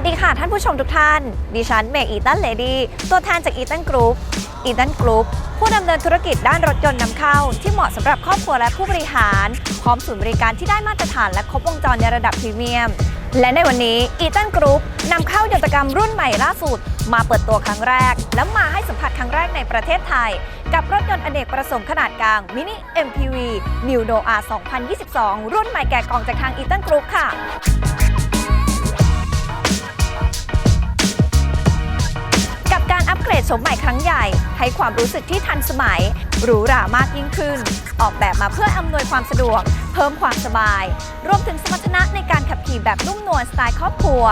สดีค่ะท่านผู้ชมทุกท่าน ดิฉันเมย์อีตันเลดี้ตัวแทนจากอีตันกรุ๊ปอีตันกรุ๊ปผู้ดำเนินธุรกิจด้านรถยนต์นำเข้า ที่เหมาะสำหรับครอบครัวและผู้บริหาร พร้อมศูนย์บริการที่ได้มาตรฐานและครบวงจรในระดับพรีเมียม และในวันนี้อีตันกรุ๊ปนำเข้ายนตกรรมรุ่นใหม่ล่าสุด มาเปิดตัวครั้งแรก และมาให้สัมผัสครั้งแรกในประเทศไทย กับรถยนต์อเนกประสงค์ขนาดกลางมินิ MPV New Noah 2022 รุ่นใหม่แกะกล่องจากทางอีตันกรุ๊ปค่ะ การอัปเกรดโฉมใหม่ครั้งใหญ่ ให้ความรู้สึกที่ทันสมัยหรูหรามากยิ่งขึ้น ออกแบบมาเพื่ออำนวยความสะดวก เพิ่มความสบาย รวมถึงสมรรถนะในการขับขี่แบบนุ่มนวลสไตล์ครอบครัว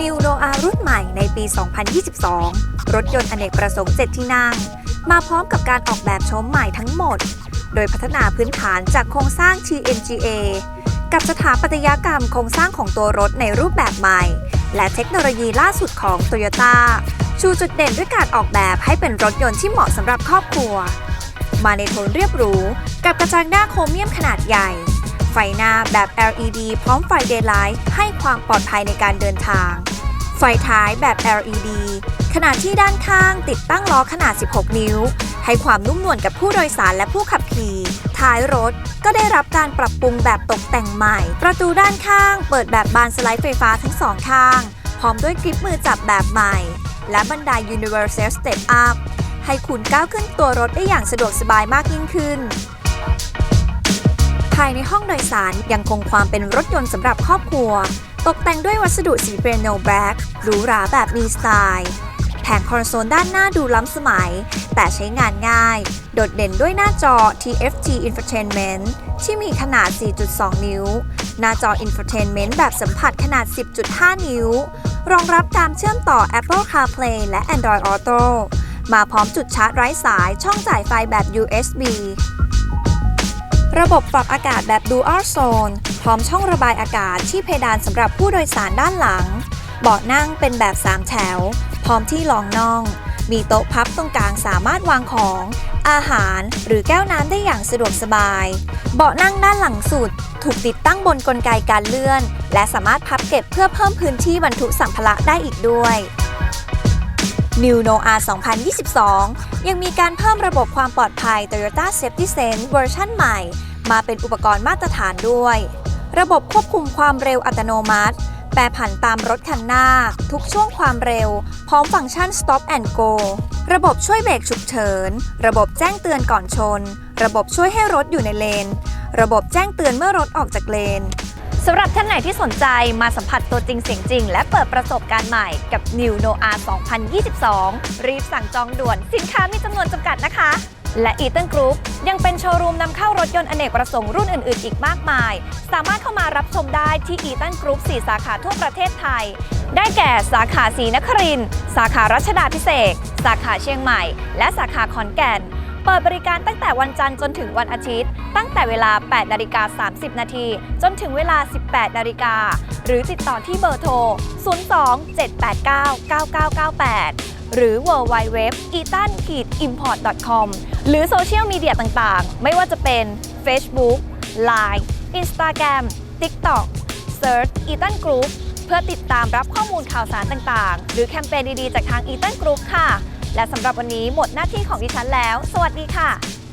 New n o a รุ่นใหม่ในปี 2022 รถยนต์อเนกประสงค์ 7 ที่นั่ง มาพร้อมกับการออกแบบโฉมใหม่ทั้งหมด โดยพัฒนาพื้นฐานจากโครงสร้าง TNGA กับสถาปัตยกรรมโครงสร้างของตัวรถในรูปแบบใหม่และเทคโนโลยีล่าสุดของ Toyota ชูจุดเด่นด้วยการออกแบบให้เป็นรถยนต์ที่เหมาะสำหรับครอบครัว มาในโทนเรียบหรู กับกระจังหน้าโครเมียมขนาดใหญ่ ไฟหน้าแบบ LED พร้อมไฟเดย์ไลท์ให้ความปลอดภัยในการเดินทาง ไฟท้ายแบบ LED ขณะที่ด้านข้างติดตั้งล้อขนาด 16 นิ้ว ให้ความนุ่มนวลกับผู้โดยสารและผู้ขับขี่ท้ายรถก็ได้รับการปรับปรุงแบบตกแต่งใหม่ ประตูด้านข้างเปิดแบบบานสไลด์ไฟฟ้าทั้งสองข้าง พร้อมด้วยกริปมือจับแบบใหม่ และบันได Universal Step Up ให้คุณก้าวขึ้นตัวรถได้อย่างสะดวกสบายมากยิ่งขึ้น ภายในห้องโดยสารยังคงความเป็นรถยนต์สำหรับครอบครัว ตกแต่งด้วยวัสดุสีเปียโนแบล็กหรูหราแบบมีสไตล์แผงคอนโซลด้านหน้าดูล้ำสมัย แต่ใช้งานง่าย โดดเด่นด้วยหน้าจอ TFT Infotainment ที่มีขนาด 4.2 นิ้ว หน้าจอ Infotainment แบบสัมผัสขนาด 10.5 นิ้ว รองรับการเชื่อมต่อ Apple CarPlay และ Android Auto มาพร้อมจุดชาร์จไร้สายช่องจ่ายไฟแบบ USB ระบบปรับอากาศแบบ Dual Zone พร้อมช่องระบายอากาศที่เพดานสำหรับผู้โดยสารด้านหลัง เบาะนั่งเป็นแบบ3แถว พร้อมที่รองน่อง มีโต๊ะพับตรงกลางสามารถวางของ อาหารหรือแก้วน้ำได้อย่างสะดวกสบาย เบาะนั่งด้านหลังสุด ถูกติดตั้งบนกลไกการเลื่อน และสามารถพับเก็บเพื่อเพิ่มพื้นที่บรรทุกสัมภาระได้อีกด้วย New Noah 2022 ยังมีการเพิ่มระบบความปลอดภัย Toyota Safety Sense เวอร์ชันใหม่ มาเป็นอุปกรณ์มาตรฐานด้วย ระบบควบคุมความเร็วอัตโนมัติ แปรผันตามรถคันหน้า ทุกช่วงความเร็ว พร้อมฟังก์ชัน Stop and Go ระบบช่วยเบรกฉุกเฉิน ระบบแจ้งเตือนก่อนชน ระบบช่วยให้รถอยู่ในเลน ระบบแจ้งเตือนเมื่อรถออกจากเลนสำหรับท่านไหนที่สนใจมาสัมผัสตัวจริงเสียงจริง และเปิดประสบการณ์ใหม่กับ New Noah 2022 รีบสั่งจองด่วนสินค้ามีจำนวนจำกัดนะคะ และ Eaton Group ยังเป็นโชว์รูมนำเข้ารถยนต์อเนกประสงค์รุ่นอื่น ๆ อีกมากมาย สามารถเข้ามารับชมได้ที่ Eaton Group 4 สาขาทั่วประเทศไทย ได้แก่สาขาศรีนครินทร์สาขารัชดาพิเศษสาขาเชียงใหม่ และสาขาขอนแก่น เปิดบริการตั้งแต่วันจันทร์จนถึงวันอาทิตย์ ตั้งแต่เวลา 8 นาฬิกา 30 นาที จนถึงเวลา 18 นาฬิกา หรือติดต่อที่เบอร์โทร 02 789 9998 หรือ w w w e t a n i m p o r t c o m หรือโซเชียลมีเดียต่างๆ ไม่ว่าจะเป็น Facebook Line Instagram TikTok Search e t a n Group เพื่อติดตามรับข้อมูลข่าวสารต่างๆ หรือแคมเปญดีๆ จากทาง e t a n Group ค่ะ และสำหรับวันนี้หมดหน้าที่ของดิฉันแล้ว สวัสดีค่ะ